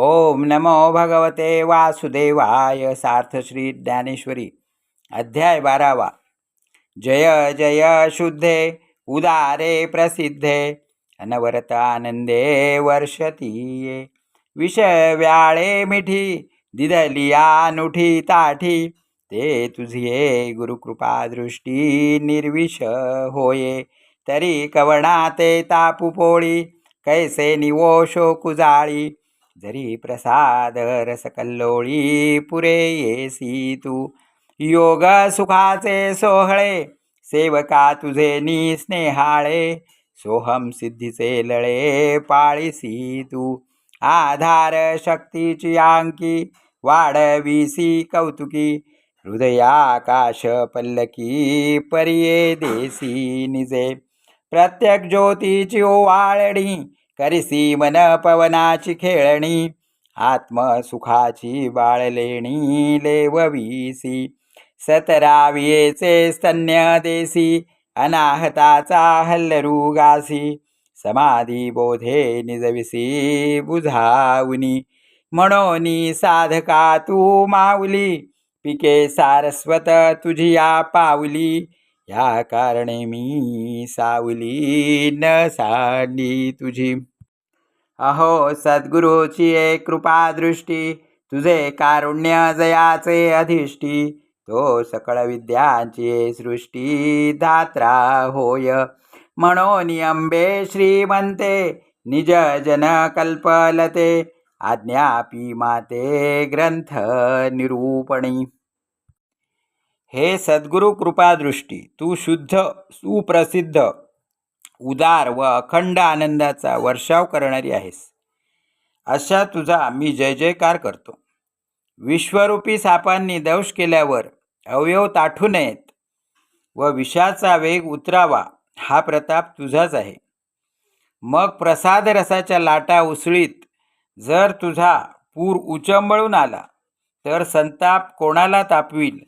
ओम नमो भगवते वासुदेवाय सार्थ श्री ज्ञानेश्वरी. अध्याय बारावा. जय जय शुद्धे उदारे प्रसिद्धे अनवरत आनंदे वर्षतीये. विष व्याळे मिठी दिदलिया नुठी ताठी ते तुझिये गुरुकृपा दृष्टी निर्विष होये. तरी कवणा ते तापू पोळी कैसे निवोशो कुजाळी जरी प्रसाद रसकल्लोळी पुरे येसी तू. योग सुखाचे सोहळे सेवका तुझे नी स्नेहाळे सोहम सिद्धीचे लळे पाळीसी तू. आधार शक्तीची अंकी वाढविसी कौतुकी हृदयाकाश पल्लकी परिये देसी निजे. प्रत्येक ज्योतीची ओवाळणी करिसी मन पवनाची खेळणी आत्मसुखाची बाळलेणी लेववीसी. सतरावियेचे स्तन्य देसी अनाहताचा हल्लरुगासी समाधी बोधे निजविसी बुझावनी. म्हणोनी साधका तू माऊली पिके सारस्वत तुझी या पावली या कारणे मी सावली न सांडी तुझी. अहो सद्गुरूची एक कृपा दृष्टी तुझे कारुण्य जयाचे अधिष्ठी तो सकळ विद्यांची सृष्टी धात्रा होय. म्हणून अंबे श्रीमंते निज जन कल्पलते आज्ञापी माते ग्रंथ निरूपणी. हे सद्गुरु कृपादृष्टी तू शुद्ध सुप्रसिद्ध उदार व अखंड आनंदाचा वर्षाव करणारी आहेस. अशा तुझा मी जय जयकार करतो. विश्वरूपी सापांनी दंश केल्यावर अवयव ताठू नयेत व विषाचा वेग उतरावा हा प्रताप तुझाच आहे. मग प्रसाद रसाच्या लाटा उसळीत जर तुझा पूर उचंबळून आला तर संताप कोणाला तापवील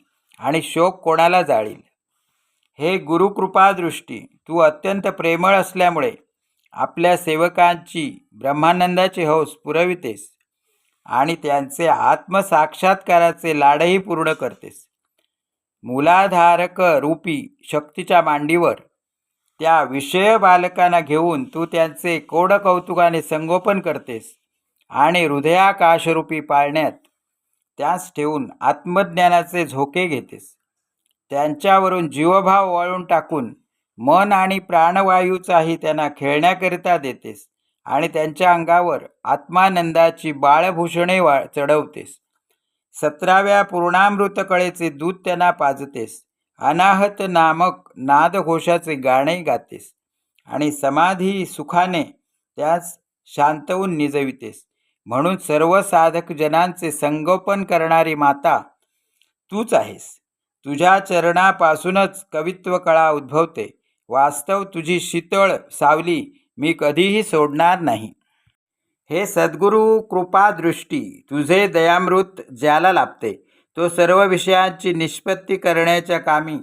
आणि शोक कोणाला जाळील? हे गुरुकृपादृष्टी तू अत्यंत प्रेमळ असल्यामुळे आपल्या सेवकांची ब्रह्मानंदाची हौस पुरवितेस आणि त्यांचे आत्मसाक्षात्काराचे लाडही पूर्ण करतेस. मूलाधारक रूपी शक्तीच्या मांडीवर त्या विषय बालकांना घेऊन तू त्यांचे कोड कौतुकाने संगोपन करतेस आणि हृदयाकाशरूपी पाळण्यात त्यास ठेवून आत्मज्ञानाचे झोके घेतेस. त्यांच्यावरून जीवभाव वाळून टाकून मन आणि प्राणवायूचाही त्यांना खेळण्याकरिता देतेस आणि त्यांच्या अंगावर आत्मानंदाची बाळभूषणे वा चढवतेस. सतराव्या पूर्णामृतकळेचे दूध त्यांना पाजतेस. अनाहत नामक नादघोषाचे गाणे गातेस आणि समाधी सुखाने त्यास शांतवून निजवितेस. म्हणून सर्व साधक जनांचे संगोपन करणारी माता तूच आहेस. तुझ्या चरणापासूनच कवित्व कळा उद्भवते. वास्तव तुझी शीतळ सावली मी कधीही सोडणार नाही. हे सद्गुरू कृपादृष्टी तुझे दयामृत ज्याला लाभते तो सर्व विषयांची निष्पत्ती करण्याच्या कामी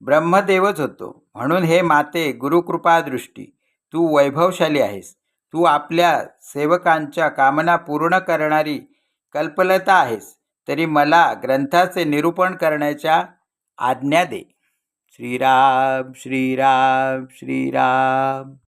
ब्रह्मदेवच होतो. म्हणून हे माते गुरुकृपादृष्टी तू वैभवशाली आहेस. तू आपल्या सेवकांच्या कामना पूर्ण करणारी कल्पलता आहेस तरी मला ग्रंथाचे निरूपण करण्याच्या आज्ञा दे. श्रीराम श्रीराम श्रीराम.